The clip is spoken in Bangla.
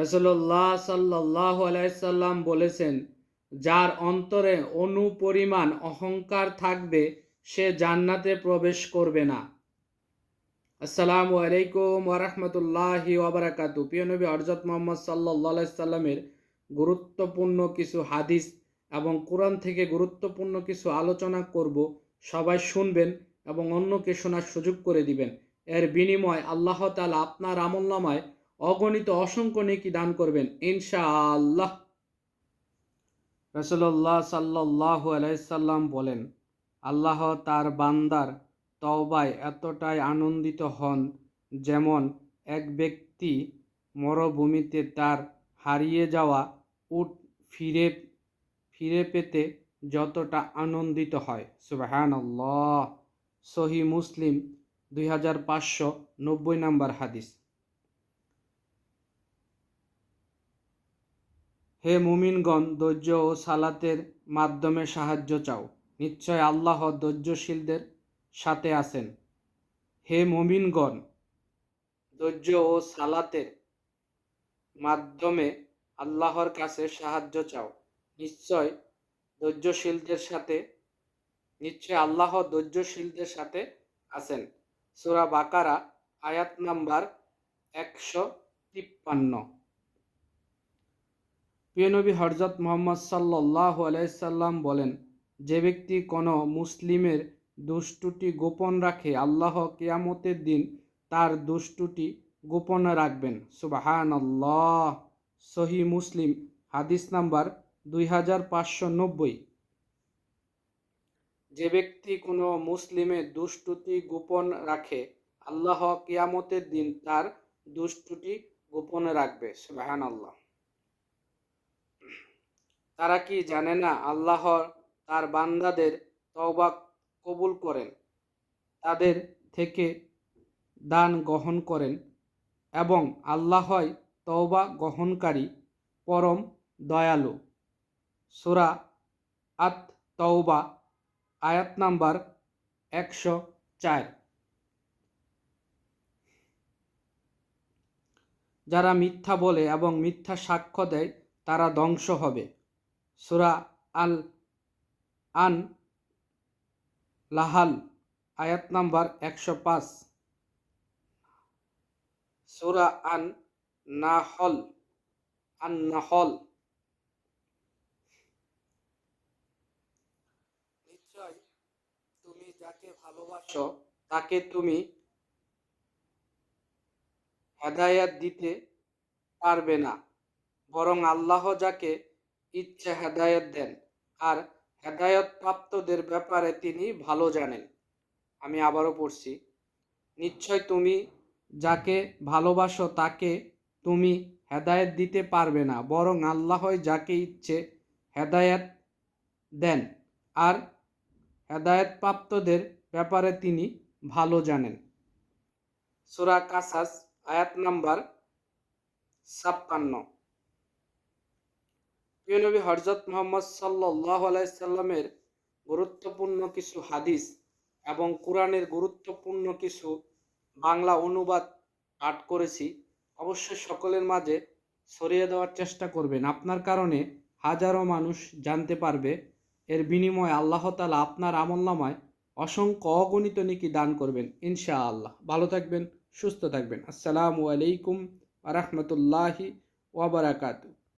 রসল্লাহ সাল্লাহ আলাইসাল্লাম বলেছেন, যার অন্তরে অনুপরিমাণ অহংকার থাকবে, সে জান্নাতে প্রবেশ করবে না। আসসালামু আলাইকুম ওরহমতুল্লাহি ওবরাকাতু প্রিয় নবী মোহাম্মদ সাল্লাহ সাল্লামের গুরুত্বপূর্ণ কিছু হাদিস এবং কোরআন থেকে গুরুত্বপূর্ণ কিছু আলোচনা করব। সবাই শুনবেন এবং অন্যকে শোনার সুযোগ করে দিবেন। এর বিনিময় আল্লাহ তালা আপনার আমল্লামায় অগণিত অসংখ্য নেকি দান করবেন, ইনশাআল্লাহ। রসল্লাহ সাল্লাহ আলাইসাল্লাম বলেন, আল্লাহ তার বান্দার তওবায় এতটাই আনন্দিত হন যেমন এক ব্যক্তি মরুভূমিতে তার হারিয়ে যাওয়া উট ফিরে ফিরে পেতে যতটা আনন্দিত হয়। সুবাহান সহি মুসলিম দুই হাজার পাঁচশো নব্বই নম্বর হাদিস। হে মুমিনগণ, ধৈর্য ও সালাতের মাধ্যমে সাহায্য চাও। নিশ্চয় আল্লাহ ধৈর্যশীলদের সাথে আছেন। হে মুমিনগণ, ধৈর্য ও সালাতের মাধ্যমে আল্লাহর কাছে সাহায্য চাও। নিশ্চয় ধৈর্যশীলদের সাথে, নিশ্চয় আল্লাহ ধৈর্যশীলদের সাথে আছেন। সুরা বাকারা, আয়াত নাম্বার একশো তিপ্পান্ন। প্রিয়নবী হরজত মোহাম্মদ সাল্লাহ আলাইসাল্লাম বলেন, যে ব্যক্তি কোনো মুসলিমের দুষ্টুটি গোপন রাখে, আল্লাহ কেয়ামতের দিন তার দুষ্টুটি গোপন রাখবেন। সুবাহান আল্লাহ সহি মুসলিম, হাদিস নাম্বার দুই হাজার পাঁচশো নব্বই। যে ব্যক্তি কোনো মুসলিমের দুষ্টুটি গোপন রাখে, আল্লাহ কেয়ামতের দিন তার দুষ্টুটি গোপনে রাখবে। সুবাহান আল্লাহ তারা কি জানে না আল্লাহ তার বান্দাদের তওবা কবুল করেন, তাদের থেকে দান গ্রহণ করেন এবং আল্লাহই তওবা গ্রহণকারী পরম দয়ালু। সুরা আত তওবা আয়াত নাম্বার একশো চার। যারা মিথ্যা বলে এবং মিথ্যা সাক্ষ্য দেয়, তারা ধ্বংস হবে। সুরা আল আন লাহাল, আয়াত নাম্বার একশো পাঁচ। সুরা আন নাহল আন নাহল। তুমি যাকে ভালোবাসো, তাকে তুমি হেদায়াত দিতে পারবে না। বরং আল্লাহ যাকে ইচ্ছে হেদায়ত দেন। আর হেদায়ত প্রাপ্তদের ব্যাপারে তিনি ভালো জানেন। আমি আবারও পড়ছি, নিশ্চয় তুমি যাকে ভালোবাসো তাকে তুমি হেদায়ত দিতে পারবে না, বরং আল্লাহই যাকে ইচ্ছে হেদায়ত দেন। আর হেদায়ত প্রাপ্তদের ব্যাপারে তিনি ভালো জানেন। সুরা কাসাস আয়াত নাম্বার ছাপ্পান্ন। প্রিয়নবী হরজত মোহাম্মদ সাল্লাহ আলাইসাল্লামের গুরুত্বপূর্ণ কিছু হাদিস এবং কোরআনের গুরুত্বপূর্ণ কিছু বাংলা অনুবাদ পাঠ করেছি, অবশ্যই সকলের মাঝে ছড়িয়ে দেওয়ার চেষ্টা করবেন। আপনার কারণে হাজারো মানুষ জানতে পারবে, এর বিনিময়ে আল্লাহ তালা আপনার আমল্লামায় অসংখ্য অগণিত নিকি দান করবেন ইনশা আল্লাহ ভালো থাকবেন, সুস্থ থাকবেন। আসসালামু আলাইকুম আ রহমতুল্লাহি ওবরাকাতু